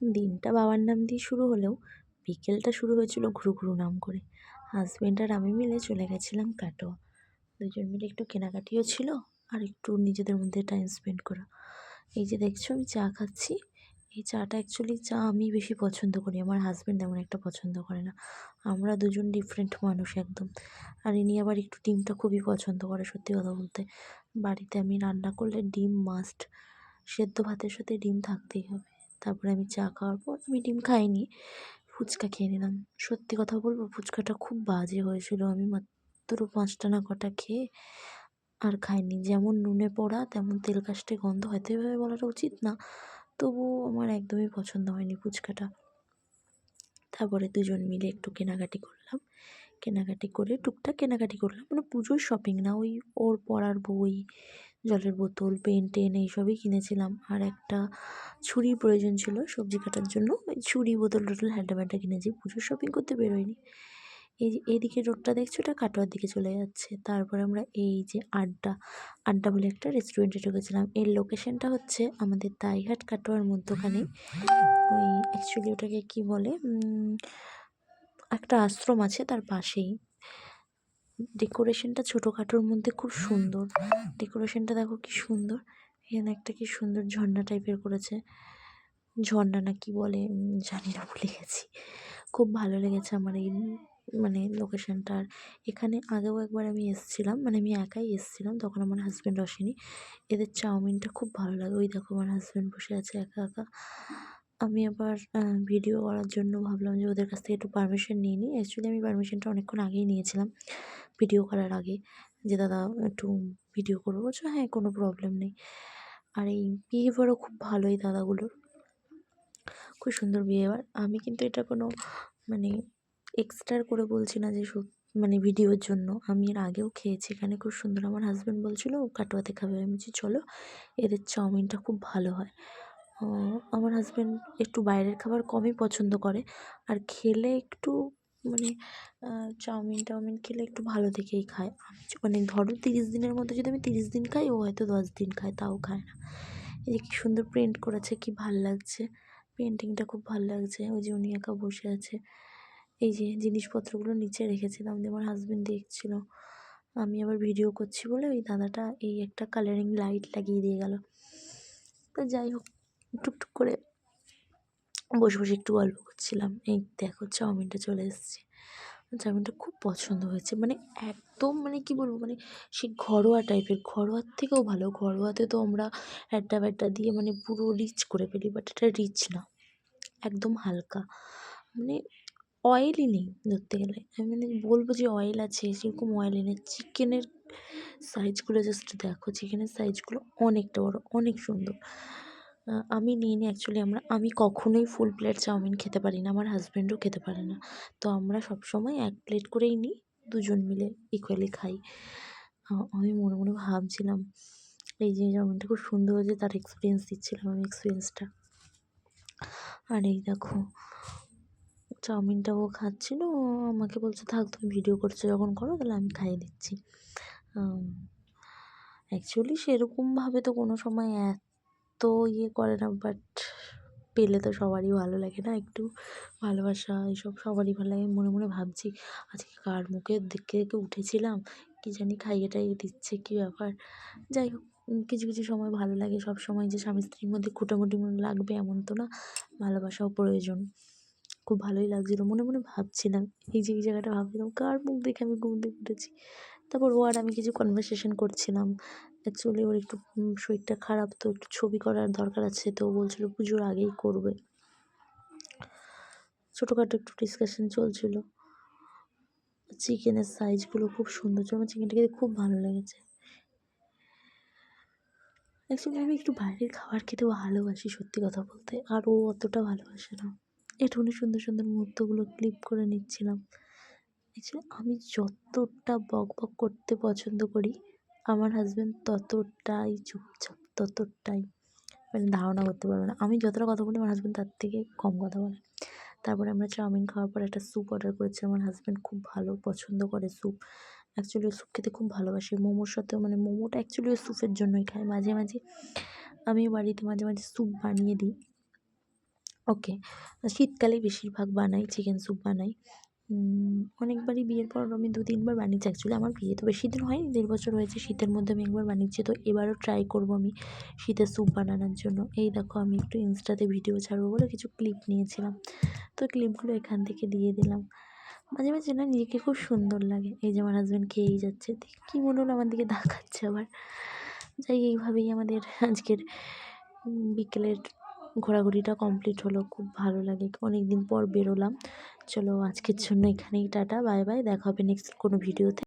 দিনটা বাবার নাম দিয়ে শুরু হলেও বিকেলটা শুরু হয়েছিল ঘুরু ঘুরু নাম করে। হাজব্যান্ড আর আমি মিলে চলে গেছিলাম কাটোয়া। দুজন মিলে একটু কেনাকাটিও ছিল আর একটু নিজেদের মধ্যে টাইম স্পেন্ড করা। এই যে দেখছ, আমি চা খাচ্ছি। এই চাটা অ্যাকচুয়ালি চা আমি বেশি পছন্দ করি। আমার হাজব্যান্ড তেমন একটা পছন্দ করে না। আমরা দুজন ডিফারেন্ট মানুষ একদম। আর ইনি আবার একটু ডিমটা খুবই পছন্দ করে সত্যি কথা বলতে। বাড়িতে আমি রান্না করলে ডিম মাস্ট সেদ্ধ ভাতের সাথে ডিম থাকতেই হবে। তারপরে আমি চা খাওয়ার পর আমি ডিম খাইনি, ফুচকা খেয়ে নিলাম। সত্যি কথা বলব, ফুচকাটা খুব বাজে হয়েছিল। আমি মাত্র পাঁচটা না কটা খেয়ে আর খাইনি। যেমন নুনে পোড়া, তেমন তেল কাস্টে গন্ধ হয়তো এভাবে বলাটা উচিত না। তবুও আমার একদমই পছন্দ হয়নি ফুচকাটা। তারপরে দুজন মিলে একটু কেনাকাটি করলাম। কেনাকাটি করে, টুকটাক কেনাকাটি করলাম। মানে পুজোর শপিং না, ওই ওর পড়ার বই জলের বোতল, পেন, টেন এইসবই কিনেছিলাম। আর একটা ছুরির প্রয়োজন ছিল, সবজি কাটার জন্য। ওই ছুরি, বোতল, টোতল হ্যাডা ব্যাডা কিনেছি। পুজোর শপিং করতে বেরোয়নি। এই যে এইদিকে রোডটা দেখছ ওটা কাটোয়ার দিকে চলে যাচ্ছে। তারপরে আমরা এই যে আড্ডা আড্ডা বলে একটা রেস্টুরেন্টে ঢুকেছিলাম। এর লোকেশনটা হচ্ছে আমাদের দাইহাট কাটোয়ার মধ্যখানে। ওই অ্যাকচুয়ালি ওটাকে কি বলে একটা আশ্রম আছে তার পাশেই। ডেকোরেশনটা ছোটোখাটোর মধ্যে খুব সুন্দর। ডেকোরেশনটা দেখো কি সুন্দর। এখানে একটা কি সুন্দর ঝর্ণা টাইপের করেছে। ঝর্ণা না কি বলে? জানি না ভুলে গেছি। খুব ভালো লেগেছে আমার এই মানে লোকেশনটা আর এখানে আগেও একবার আমি এসেছিলাম মানে আমি একাই এসেছিলাম, তখন আমার হাজব্যান্ড আসেনি। এদের চাউমিনটা খুব ভালো লাগে। ওই দেখো আমার হাজব্যান্ড বসে আছে একা একা। আমি আবার ভিডিও করার জন্য ভাবলাম যে ওদের কাছ থেকে একটু পারমিশন নিয়ে নিই। অ্যাকচুয়ালি আমি পারমিশনটা অনেকক্ষণ আগেই নিয়েছিলাম। ভিডিও করার আগে যে, দাদা, একটু ভিডিও করব বলছো হ্যাঁ কোনো প্রবলেম নেই। আর এই বিহেভিয়ারও খুব ভালো এই দাদাগুলোর। খুব সুন্দর বিহেভিয়ার আমি কিন্তু এটা কোনো মানে এক্সট্রা করে বলছি না যে মানে ভিডিওর জন্য। আমি এর আগেও খেয়েছি। এখানে খুব সুন্দর আমার হাজব্যান্ড বলছিলো, কাটোয়াতে খাবে। আমি বলছি, চলো, এদের চাউমিনটা খুব ভালো হয়। আমার হাজব্যান্ড একটু বাইরের খাবার কমই পছন্দ করে। আর খেলে একটু মানে চাউমিন টাউমিন খেলে একটু ভালো দেখেই খায়। আমি মানে ধরো তিরিশ দিনের মধ্যে যদি আমি তিরিশ দিন খাই, ও হয়তো দশ দিন খায়, তাও খায় না। এই যে কী সুন্দর প্রিন্ট করেছে, কী ভালো লাগছে। পেন্টিংটা খুব ভালো লাগছে। ওই যে উনি একা বসে আছে। এই যে জিনিসপত্রগুলো নিচে রেখেছিলাম দিয়ে আমার হাজব্যান্ড দেখছিল। আমি আবার ভিডিও করছি বলে ওই দাদাটা এই একটা কালারিং লাইট লাগিয়ে দিয়ে গেল। তো যাই হোক, টুকটুক করে বসে বসে একটু গল্প করছিলাম। এই দেখো চাউমিনটা চলে এসেছে। চাউমিনটা খুব পছন্দ হয়েছে। মানে একদম মানে কি বলব? মানে সেই ঘরোয়া টাইপের ঘরোয়ার থেকেও ভালো। ঘরোয়াতে তো আমরা একটা ব্যাড্ডা দিয়ে মানে পুরো রিচ করে ফেলি বাট এটা রিচ না। একদম হালকা। মানে অয়েলই নেই ধরতে গেলে। আমি মানে বলব যে অয়েল আছে, সেরকম অয়েলই নেই চিকেনের সাইজগুলো জাস্ট দেখো। চিকেনের সাইজগুলো অনেকটা বড়ো, অনেক সুন্দর। আমি নিই নি অ্যাকচুয়ালি আমরা, আমি কখনোই ফুল প্লেট চাউমিন খেতে পারি না, আমার হাজব্যান্ডও খেতে পারে না। তো আমরা সব সময় এক প্লেট করেই নিই, দুজন মিলে ইকুয়ালি খাই। আমি মনে মনে ভাবছিলাম, এই যে চাউমিনটা খুব সুন্দর হয়েছে, তার এক্সপিরিয়েন্স দিচ্ছিলাম আমি এক্সপিরিয়েন্সটা আর এই দেখো চাউমিনটা ও খাচ্ছিল আমাকে বলছে, থাক, তুমি ভিডিও করছ, যখন করো, তাহলে আমি খাইয়ে দিচ্ছি। অ্যাকচুয়ালি সেরকমভাবে তো কোনো সময় এত ইয়ে করে না বাট পেলে তো সবারই ভালো লাগে না একটু ভালোবাসা এইসব সবারই ভালো লাগে। মনে মনে ভাবছি, আজকে কার মুখে দেখে দেখে উঠেছিলাম? কী জানি খাইয়ে টাইয়ে দিচ্ছে, কী ব্যাপার? যাই হোক কিছু কিছু সময় ভালো লাগে। সব সময় যে স্বামী স্ত্রীর মধ্যে খুঁটামুটি মনে লাগবে এমন তো না, ভালোবাসাও প্রয়োজন। খুব ভালোই লাগছিল। মনে মনে ভাবছিলাম, এই যে, এই জায়গাটা ভাবছিলাম, কার মুখ দেখে আমি ঘুম থেকে উঠেছি? তারপর ও আর আমি কিছু কনভারসেশন করছিলাম। অ্যাকচুয়ালি ওর একটু শরীরটা খারাপ তো একটু ছবি করার দরকার আছে, তো বলছিলো পুজোর আগেই করবে। ছোটোখাটো একটু ডিসকাশন চলছিলো। চিকেনের সাইজগুলো খুব সুন্দর ছিল, আমার চিকেনটা খেতে খুব ভালো লেগেছে। অ্যাকচুয়ালি আমি একটু বাইরের খাবার খেতে ভালোবাসি সত্যি কথা বলতে, আর ও অতটা ভালোবাসে না। একটুখানি সুন্দর সুন্দর মুহূর্তগুলো ক্লিপ করে নিচ্ছিলাম। অ্যাকচুয়ালি আমি যতটা বক বক করতে পছন্দ করি আমার হাজব্যান্ড ততটাই চুপচাপ, ততটাই মানে ধারণা করতে পারবে না। আমি যতটা কথা বলি, আমার হাজব্যান্ড তার থেকে কম কথা বলে। তারপরে আমরা চাউমিন খাওয়ার পর একটা স্যুপ অর্ডার করেছি। আমার হাজব্যান্ড খুব ভালো পছন্দ করে স্যুপ অ্যাকচুয়ালি স্যুপ খেতে খুব ভালোবাসে। মোমোর সাথেও মানে মোমোটা অ্যাকচুয়ালি ওই স্যুপের জন্যই খায়। মাঝে মাঝে আমি বাড়িতে মাঝে মাঝে স্যুপ বানিয়ে দিই। ওকে শীতকালেই বেশিরভাগ বানাই চিকেন স্যুপ বানাই। অনেকবারই বিয়ের পর আমি দু তিনবার বানিয়েছি। অ্যাকচুয়ালি আমার বিয়ে তো বেশি দিন হয়নি, দেড় বছর হয়েছে। শীতের মধ্যে আমি একবার বানিয়েছি, তো এবারও ট্রাই করব আমি শীতের স্যুপ বানানোর জন্য। এই দেখো আমি একটু ইনস্টাতে ভিডিও ছাড়বো বলে কিছু ক্লিপ নিয়েছিলাম। তো ক্লিপগুলো এখান থেকে দিয়ে দিলাম। মাঝে মাঝে না নিজেকে খুব সুন্দর লাগে। এই যে আমার হাজব্যান্ড খেয়েই যাচ্ছে। কী মনে হলো আমার দিকে দেখাচ্ছে আবার। যাই এইভাবেই আমাদের আজকের বিকেলের ঘোরাঘুরিটা কমপ্লিট হলো, খুব ভালো লাগে। অনেক দিন পর বেরোলাম। চলো আজকের জন্য এখানেই, টাটা, বাই বাই, দেখা হবে নেক্সট কোনো ভিডিওতে